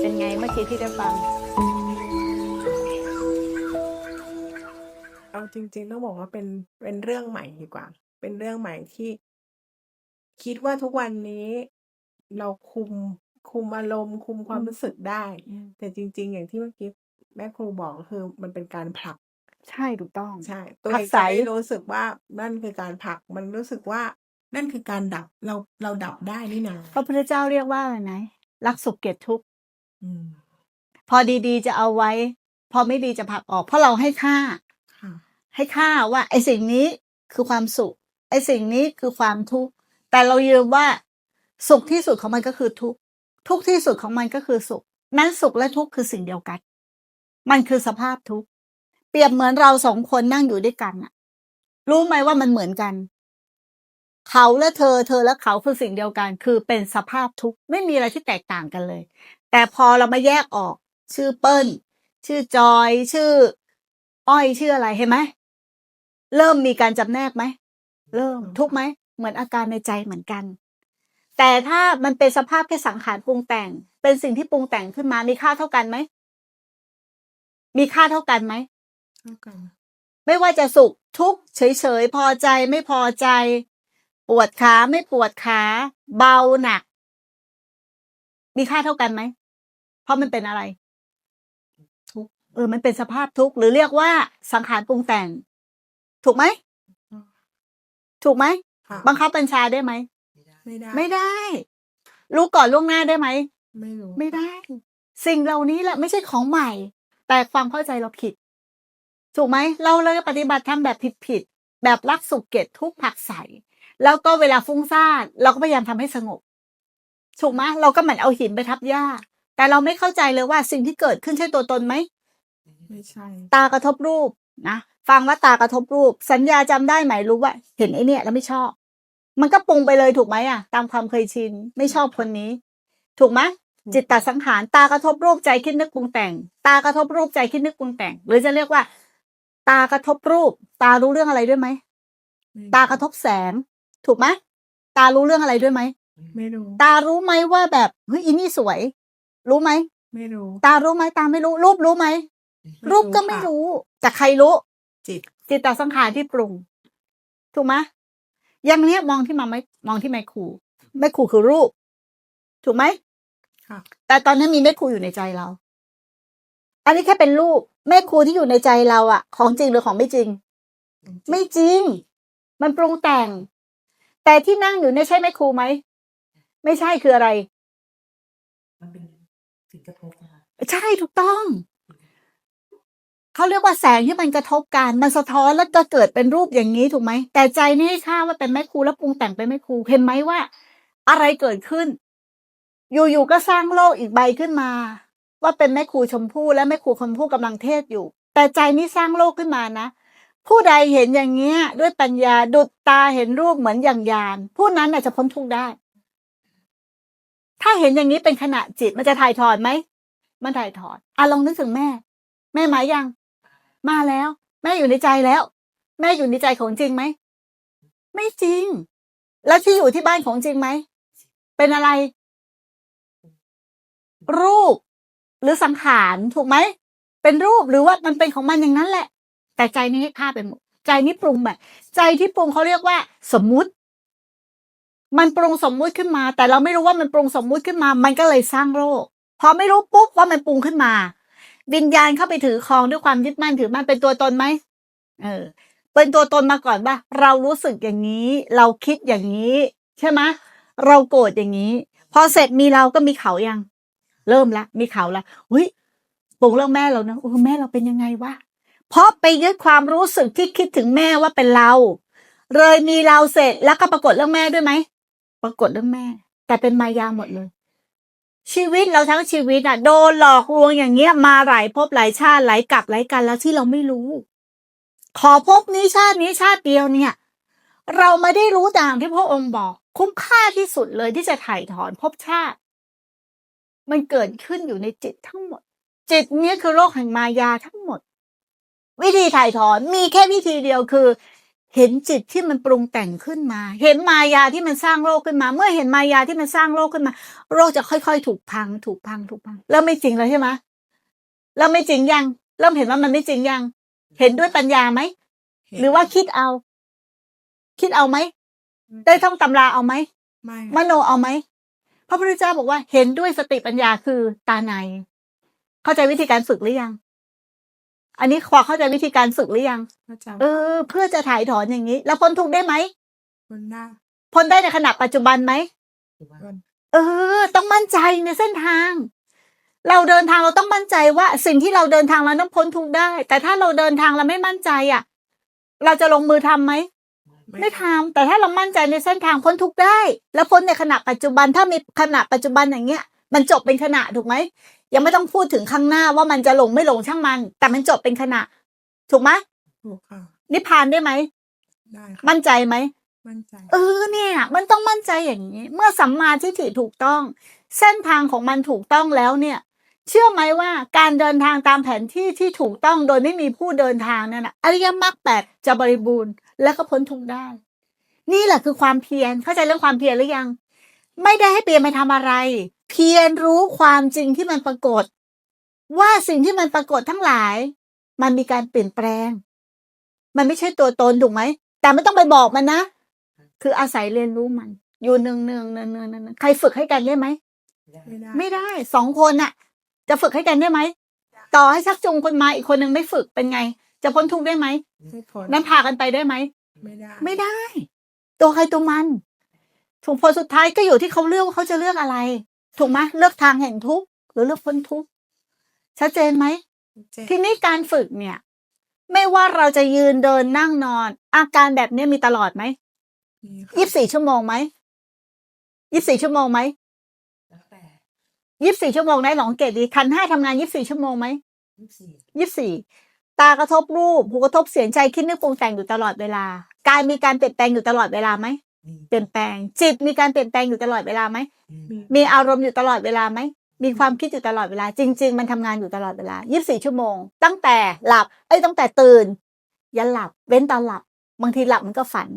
เป็นไงเมื่อกี้ที่ได้ฟัง เอาจริง ๆ ต้องบอกว่าเป็นเป็นเรื่องใหม่ดีกว่า เป็นเรื่องใหม่ที่ คิดว่าทุกวันนี้เราคุมคุมอารมณ์ คุมความอืมรู้สึกได้อืมแต่จริง ๆ อย่างที่เมื่อกี้แม่ครูบอกก็คือมันเป็นการผลักใช่ถูกต้อง ใช่ ตัวผลัเอกงไสจะไม่รู้สึกว่านั่นคือการผลัก มันรู้สึกว่า นั่นคือการดับเราเราดับได้นี่นาพระพุทธเจ้าเรียกว่าอะไรนะรักสุขเกลียดทุกข์อืมพอดีๆจะเอาไว้ พอไม่ดีจะผลักออก เพราะเราให้ค่า ค่ะ ให้ค่าว่า ไอ้สิ่งนี้คือความสุข ไอ้สิ่งนี้คือความทุกข์แต่เรายืมว่าสุขที่สุดของมันก็คือทุกข์ทุกข์ที่สุดของมันก็คือสุข นั้นสุขและทุกข์คือสิ่งเดียวกัน มันคือสภาพทุกข์เปรียบเหมือนเราสองคนนั่งอยู่ด้วยกันอะรู้ไหมว่ามันเหมือนกัน เขาและเธอ เธอและเขาคือสิ่งเดียวกัน คือเป็นสภาพทุกข์ไม่มีอะไรที่แตกต่างกันเลย แต่พอเรามาแยกออก ชื่อเปิ้ล ชื่อจอย ชื่อ อ้อยชื่ออะไรเห็นไหมเริ่มมีการจำแนกไหมเริ่มทุกข์ไหมเหมือนอาการในใจเหมือนกัน แต่ถ้ามันเป็นสภาพแค่สังขารปรุงแต่ง เป็นสิ่งที่ปรุงแต่งขึ้นมามีค่าเท่ากันไหมมีค่าเท่ากันไหมเท่ากันไม่ว่าจะสุขทุกข์เฉยๆพอใจไม่พอใจ ปวดขาไม่ปวดขา เบาหนัก มีค่าเท่ากันไหม เพราะมันเป็นอะไร ทุกข์เออ มันเป็นสภาพทุกข์หรือเรียกว่าสังขารปรุงแต่ง ถูกไหมอืมถูกไหม ค่ะบังคับบัญชาได้ไหม ไม่ได้ ไม่ได้ รู้ก่อนล่วงหน้าได้ไหม ไม่รู้ไม่ได้ สิ่งเหล่านี้แหละไม่ใช่ของใหม่ แต่ความเข้าใจเราผิด ถูกไหม เราเลยปฏิบัติทำแบบผิดๆแบบรักสุขเกลียดทุกข์ผลักใส แล้วก็เวลาฟุ้งซ่านเราก็พยายามทำให้สงบถูกไหมเราก็เหมือนเอาหินไปทับหญ้า แต่เราไม่เข้าใจเลยว่าสิ่งที่เกิดขึ้นใช่ตัวตนไหมไม่ใช่ ตากระทบรูปนะฟังว่าตากระทบรูป สัญญาจำได้ไหมรู้ว่า เห็นไอ้เนี่ย แล้วไม่ชอบ มันก็ปรุงไปเลยถูกไหมอะ ตามความเคยชินไม่ชอบคนนี้ ถูกไหมจิตตสังขารตากระทบรูปใจคิดนึกปรุงแต่ง ตากระทบรูปใจคิดนึกปรุงแต่ง หรือจะเรียกว่า ตากระทบรูป ตารู้เรื่องอะไรด้วยไหมไม่ตากระทบแสง ถูกไหมตารู้เรื่องอะไรด้วยไหมไม่รู้ ตารู้ไหมว่าแบบเฮ้ยอีนี่สวย รู้ไหมไม่รู้ ตารู้ไหมตาไม่รู้ รูปรู้ไหมรูปก็ไม่ค่ะรู้ แต่ใครรู้ จิต จิตตสังขารที่ปรุง ถูกไหมอย่างเนี้ยมองที่มาไม่มองที่ไมครูไมครูคือรูป ถูกไหมค่ะแต่ตอนนั้นมีแม่ครูอยู่ในใจเรา อันนี้แค่เป็นรูปแม่ครูที่อยู่ในใจเราอะของจริงหรือของไม่จริง ไม่จริง มันปรุงแต่ง แต่ที่นั่งอยู่เนี่ยใช่แม่ครูไหมไม่ใช่คืออะไร มันเป็นสิ่งกระทบนะคะใช่ถูกต้องเขาเรียกว่าแสงที่มันกระทบกันมันสะท้อนแล้วก็เกิดเป็นรูปอย่างนี้ถูกไหมแต่ใจนี่ให้ค่าว่าเป็นแม่ครูแล้วปรุงแต่งเป็นแม่ครูเห็นไหมว่า อะไรเกิดขึ้น อยู่ๆก็สร้างโลกอีกใบขึ้นมา ว่าเป็นแม่ครูชมพู่และแม่ครูชมพู่กำลังเทศน์อยู่ แต่ใจนี่สร้างโลกขึ้นมานะ ผู้ใดเห็นอย่างเงี้ย ด้วยปัญญาดุจตาเห็นรูปเหมือนอย่างยานผู้นั้นน่ะจะพ้นทุกข์ได้ ถ้าเห็นอย่างนี้เป็นขณะจิตมันจะถ่ายถอนไหมมันถ่ายถอนอะลองนึกถึงแม่ แม่มายัง มาแล้ว แม่อยู่ในใจแล้ว แม่อยู่ในใจของจริงไหมไม่จริง แล้วที่อยู่ที่บ้านของจริงไหมเป็นอะไร รูปหรือสังขารถูกไหมเป็นรูปหรือว่ามันเป็นของมันอย่างนั้นแหละ แต่ใจนี้ให้ค่าไปหมด ใจนี้ปรุงแบบ ใจที่ปรุงเขาเรียกว่า สมมุติ มันปรุงสมมุติขึ้นมา แต่เราไม่รู้ว่ามันปรุงสมมุติขึ้นมา มันก็เลยสร้างโรค พอไม่รู้ปุ๊บว่ามันปรุงขึ้นมา วิญญาณเข้าไปถือครองด้วยความยึดมั่นถือมั่นเป็นตัวตนไหมเออ เป็นตัวตนมาก่อนว่าเรารู้สึกอย่างนี้ เราคิดอย่างนี้ ใช่ไหมเราโกรธอย่างนี้ พอเสร็จมีเราก็มีเขายัง เริ่มละ มีเขาละหุ้ยปรุงเรื่องแม่เรานะโอ้แม่เราเป็นยังไงวะ เพราะไปยึดความรู้สึกที่คิดถึงแม่ว่าเป็นเรา เลยมีเราเสร็จแล้วก็ปรากฏเรื่องแม่ด้วยไหมปรากฏเรื่องแม่ แต่เป็นมายาหมดเลย ชีวิตเราทั้งชีวิตอะ โดนหลอกลวงอย่างเงี้ยมาหลายภพหลายชาติหลายกลับหลายกันแล้วที่เราไม่รู้ ขอภพนี้ชาตินี้ชาติเดียวเนี่ย เราไม่ได้รู้ตามที่พระองค์บอก คุ้มค่าที่สุดเลยที่จะถ่ายถอนภพชาติ มันเกิดขึ้นอยู่ในจิตทั้งหมด จิตเนี้ยคือโลกแห่งมายาทั้งหมด วิธีถ่ายถอนมีแค่วิธีเดียวคือ เห็นจิตที่มันปรุงแต่งขึ้นมา เห็นมายาที่มันสร้างโลกขึ้นมา เมื่อเห็นมายาที่มันสร้างโลกขึ้นมาโลกจะค่อยๆ ถูกพัง ถูกพังถูกพังแล้วไม่จริงแล้วใช่ไหมแล้วไม่จริงยังเริ่มเห็นว่ามันไม่จริงยัง เห็นด้วยปัญญาไหมเห็นหรือว่าคิดเอา คิดเอาไหมได้ท่องตำราเอาไหมไม่มโนเอาไหมพระพุทธเจ้าบอกว่าเห็นด้วยสติปัญญาคือตาใน เข้าใจวิธีการฝึกหรือยัง อันนี้ขอเข้าใจวิธีการฝึกหรือยังพระเจ้าเออ เพื่อจะถ่ายถอนอย่างนี้ แล้วพ้นทุกข์ได้ไหมคนหน้าพ้นได้ในขณะปัจจุบันไหมหรือว่าคนเออ ต้องมั่นใจในเส้นทาง เราเดินทางเราต้องมั่นใจว่า สิ่งที่เราเดินทางเราต้องพ้นทุกข์ได้ แต่ถ้าเราเดินทางเราไม่มั่นใจอะ เราจะลงมือทำไหม ไม่ทำแต่ถ้าเรามั่นใจในเส้นทางพ้นทุกข์ได้ แล้วพ้นในขณะปัจจุบันถ้ามีขณะปัจจุบันอย่างเงี้ย มันจบเป็นขณะถูกไหม ยังไม่ต้องพูดถึงข้างหน้าว่ามันจะหลงไม่หลงช่างมัน แต่มันจบเป็นขณะ ถูกไหมถูกค่ะนิพพานได้ไหมได้ค่ะมั่นใจไหมมั่นใจเออเนี่ย มันต้องมั่นใจอย่างนี้ เมื่อสัมมาทิฏฐิถูกต้อง เส้นทางของมันถูกต้องแล้วเนี่ย เชื่อไหมว่าการเดินทางตามแผนที่ที่ถูกต้องโดยไม่มีผู้เดินทางเนี่ยนะอริยมรรคแปดจะบริบูรณ์และก็พ้นทุกข์ได้ นี่แหละคือความเพียรเข้าใจเรื่องความเพียรหรือยัง ไม่ได้ให้เปลี่ยนไปทำอะไร เพียรรู้ความจริงที่มันปรากฏ ว่าสิ่งที่มันปรากฏทั้งหลาย มันมีการเปลี่ยนแปลง มันไม่ใช่ตัวตนถูกไหม แต่ไม่ต้องไปบอกมันนะ คืออาศัยเรียนรู้มัน อยู่เนืองเนืองเนืองเนืองเนืองใครฝึกให้กันได้ไหม ไม่ได้ไม่ได้ไม่ได้สองคนน่ะ จะฝึกให้กันได้ไหม ต่อให้ชักจูงคนมาอีกคนหนึ่งไม่ฝึกเป็นไง จะพ้นทุกข์ได้ไหมไม่พ้นนั้นพากันไปได้ไหม ไม่ได้ ไม่ได้ ตัวใครตัวมัน ถูกผลสุดท้ายก็อยู่ที่เขาเลือกว่าเขาจะเลือกอะไร ถูกไหมเลือกทางแห่งทุกข์หรือเลือกพ้นทุกข์ชัดเจนไหมเจ็บทีนี้การฝึกเนี่ย ไม่ว่าเราจะยืนเดินนั่งนอน อาการแบบเนี้ยมีตลอดไหมมีค่ะยี่สิบสี่ชั่วโมงไหมยี่สิบสี่ชั่วโมงไหมแล้วแต่ยี่สิบสี่ชั่วโมงได้หลองเกตดีคันห้าทำงานยี่สิบสี่ชั่วโมงไหมยี่สิบสี่ยี่สิบสี่ตากระทบรูปหูกระทบเสียงใจคิดนึกปรุงแต่งอยู่ตลอดเวลากายมีการเปลี่ยนแปลงอยู่ตลอดเวลาไหมมี เปลี่ยนแปลง จิตมีการเปลี่ยนแปลงอยู่ตลอดเวลาไหมมีมีอารมณ์อยู่ตลอดเวลาไหมมีความคิดอยู่ตลอดเวลา จริง ๆ มันทำงานอยู่ตลอดเวลายี่สิบสี่ชั่วโมง ตั้งแต่หลับเอ้ยตั้งแต่ตื่น ยันหลับ เว้นตอนหลับ บางทีหลับมันก็ฝัน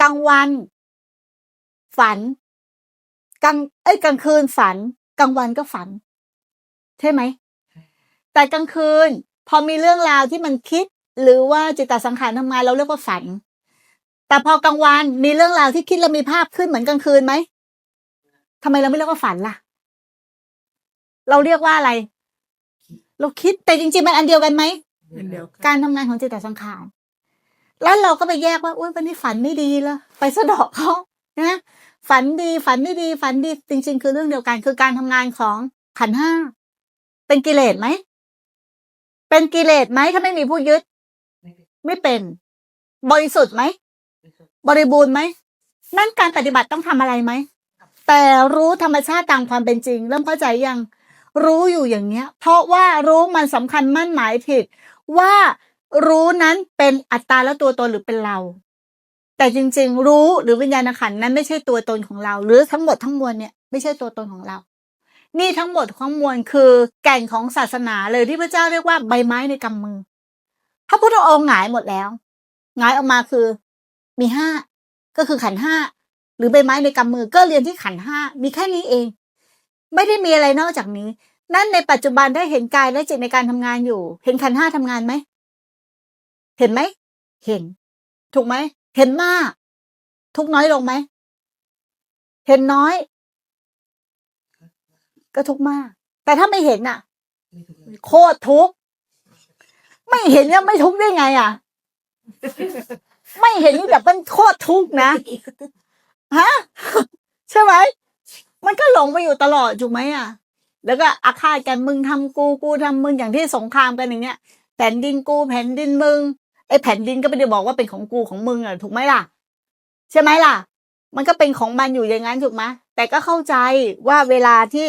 กลางวัน ฝัน กลางเอ้ยกลางคืนฝัน กลางวันก็ฝัน ใช่ไหม แต่กลางคืน พอมีเรื่องราวที่มันคิด หรือว่าจิตตสังขารทำงานเราเรียกว่าฝัน แต่พอกลางวันมีเรื่องราวที่คิดแล้วมีภาพขึ้นเหมือนกลางคืนไหมทำไมเราไม่เรียกว่าฝันล่ะ เราเรียกว่าอะไร เราคิดแต่จริงๆมันอันเดียวกันไหมเป็นเดียวกันการทำงานของจิตตสังขารแล้วเราก็ไปแยกว่าอุ้ยวันนี้ฝันไม่ดีเลยไปสะเดอกเขานะฝันดีฝันไม่ดี ฝันดีจริง ๆ คือเรื่องเดียวกัน คือการทำงานของขันธ์ห้าเป็นกิเลสไหมเป็นกิเลสไหมถ้าไม่มีผู้ยึด ไม่เป็นไม่เป็นบริสุทธิ์ไหมไม่เป็น บริบูรณ์ไหมนั่นการปฏิบัติต้องทำอะไรไหม แต่รู้ธรรมชาติตามความเป็นจริง เริ่มเข้าใจยังรู้อยู่อย่างเนี้ย เพราะว่ารู้มันสำคัญมั่นหมายผิด ว่ารู้นั้นเป็นอัตตาและตัวตนหรือเป็นเรา แต่จริง ๆ รู้หรือวิญญาณขันนั้นไม่ใช่ตัวตนของเรา หรือทั้งหมดทั้งมวลเนี่ยไม่ใช่ตัวตนของเรา นี่ทั้งหมดทั้งมวลคือแก่นของศาสนาเลยที่พระเจ้าเรียกว่าใบไม้ในกำมือพระพุทธองค์หงายหมดแล้วหงายออกมาคือ มีห้าก็คือขันห้าหรือใบไม้ในกำมือก็เรียนที่ขันห้ามีแค่นี้เอง ไม่ได้มีอะไรนอกจากนี้ นั่นในปัจจุบันได้เห็นกายและจิตในการทำงานอยู่ เห็นขันห้าทำงานไหมเห็นไหมเห็น ถูกไหมเห็นมาก ทุกน้อยลงไหมเห็นน้อย ก็ทุกมาก แต่ถ้าไม่เห็นน่ะไม่ถูกเลยโคตรทุกไม่เห็นเนี่ยไม่ทุกได้ไงอะ ไม่เห็นแบบมันโคตรทุกข์นะฮะใช่ไหมมันก็หลงไปอยู่ตลอดถูกไหมอะ แล้วก็อาฆาตกันมึงทำกูกูทำมึงอย่างที่สงครามกันอย่างเงี้ย แผ่นดินกูแผ่นดินมึงไอ้แผ่นดินก็ไม่ได้บอกว่าเป็นของกูของมึงอะถูกไหมล่ะ ใช่ไหมล่ะ มันก็เป็นของมันอยู่อย่างนั้นถูกไหมแต่ก็เข้าใจว่าเวลาที่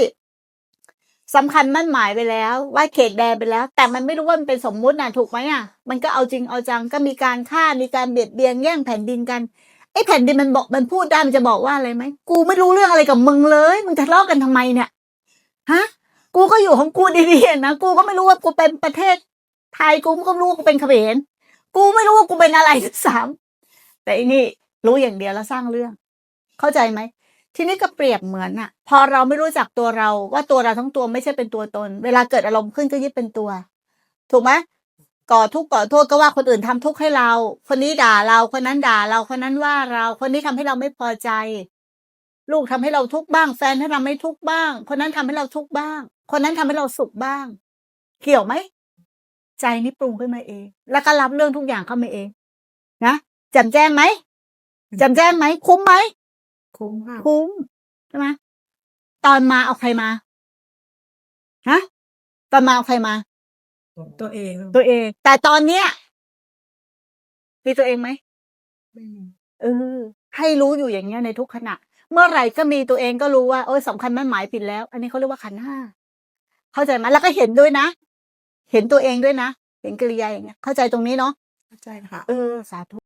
สำคัญมั่นหมายไปแล้ว ว่าเขตแดนไปแล้ว แต่มันไม่รู้ว่ามันเป็นสมมุติน่ะถูกไหมอะ มันก็เอาจริงเอาจังก็มีการฆ่ามีการเบียดเบียนแย่งแผ่นดินกันไอ้แผ่นดินมันบอกมันพูดได้มันจะบอกว่าอะไรไหมกูไม่รู้เรื่องอะไรกับมึงเลยมึงทะเลาะกันทำไมเนี่ยฮะกูก็อยู่ของกูดีๆนะกูก็ไม่รู้ว่ากูเป็นประเทศไทยกูก็ไม่รู้ว่ากูเป็นเขมรกูไม่รู้ว่ากูเป็นอะไรสามแต่อันนี่รู้อย่างเดียวแล้วสร้างเรื่อง เข้าใจไหม ทีนี้ก็เปรียบเหมือนอะพอเราไม่รู้จักตัวเรา ว่าตัวเราทั้งตัวไม่ใช่เป็นตัวตน เวลาเกิดอารมณ์ขึ้นก็ยึดเป็นตัว ถูกไหมก่อทุกข์ก่อโทษก็ว่าคนอื่นทำทุกข์ให้เรา คนนี้ด่าเราคนนั้นด่าเราคนนั้นว่าเรา คนนี้ทำให้เราไม่พอใจ ลูกทำให้เราทุกข์บ้าง แฟนให้เราไม่ทุกข์บ้าง คนนั้นทำให้เราทุกข์บ้าง คนนั้นทำให้เราสุขบ้าง เกี่ยวไหมใจนี่ปรุงขึ้นมาเอง แล้วก็รับเรื่องทุกอย่างเข้ามาเอง นะจำแจ้งไหมจำแจ้งไหมคุ้มไหม คุ้มค่ะคุ้มใช่ไหมตอนมาเอาใครมาฮะตอนมาเอาใครมา ตัวเองตัวเอง แต่ตอนเนี้ยมีตัวเองไหมไม่มีเออ ให้รู้อยู่อย่างเงี้ยในทุกขณะ เมื่อไหร่ก็มีตัวเองก็รู้ว่าเออสำคัญมันหมายผิดแล้ว อันนี้เขาเรียกว่าขันธ์ห้าเข้าใจไหมแล้วก็เห็นด้วยนะ เห็นตัวเองด้วยนะ เห็นกิริยาอย่างเงี้ยเข้าใจตรงนี้เนาะเข้าใจค่ะ เออ สาธุ